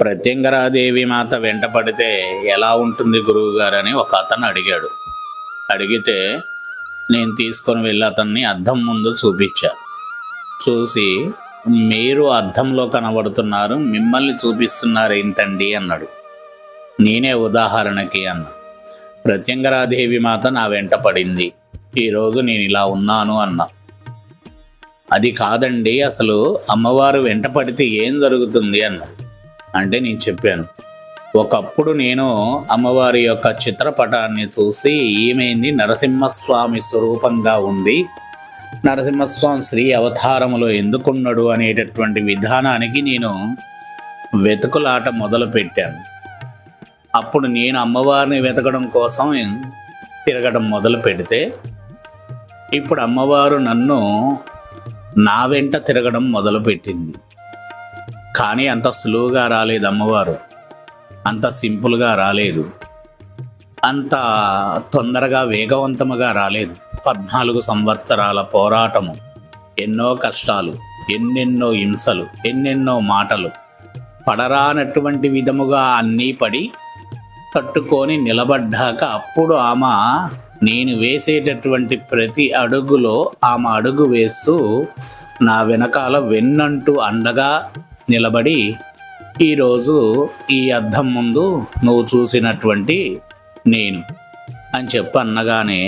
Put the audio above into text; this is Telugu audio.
ప్రత్యంగరాదేవి మాత వెంట పడితే ఎలా ఉంటుంది గురువు గారని ఒక అతను అడిగాడు. అడిగితే నేను తీసుకొని వెళ్ళి అతన్ని అద్దం ముందు చూపించా. చూసి మీరు అద్దంలో కనబడుతున్నారు మిమ్మల్ని చూపిస్తున్నారు ఏంటండి అన్నాడు. నేనే ఉదాహరణకి అన్న. ప్రత్యంగరాదేవి మాత నా వెంట పడింది. ఈరోజు నేను ఇలా ఉన్నాను అన్నా. అది కాదండి అసలు అమ్మవారు వెంట పడితే ఏం జరుగుతుంది అన్న. అంటే నేను చెప్పాను. ఒకప్పుడు నేను అమ్మవారి యొక్క చిత్రపటాన్ని చూసి ఏమైంది నరసింహస్వామి స్వరూపంగా ఉంది నరసింహస్వామి శ్రీ అవతారములో ఎందుకున్నాడు అనేటటువంటి విధానానికి నేను వెతుకులాట మొదలుపెట్టాను. అప్పుడు నేను అమ్మవారిని వెతకడం కోసం తిరగడం మొదలు పెడితే ఇప్పుడు అమ్మవారు నన్ను నా వెంట తిరగడం మొదలుపెట్టింది. కానీ అంత సులువుగా రాలేదు అమ్మవారు. అంత సింపుల్గా రాలేదు. అంత తొందరగా వేగవంతముగా రాలేదు. పద్నాలుగు సంవత్సరాల పోరాటము ఎన్నో కష్టాలు ఎన్నెన్నో హింసలు ఎన్నెన్నో మాటలు పడరానటువంటి విధముగా అన్నీ పడి తట్టుకొని నిలబడ్డాక అప్పుడు ఆమె నేను వేసేటటువంటి ప్రతి అడుగులో ఆమె అడుగు వేస్తూ నా వెనకాల వెన్నంటూ అండగా నిలబడి ఈరోజు ఈ అద్దం ముందు నువ్వు చూసినటువంటి నేను అని చెప్పి అన్నగానే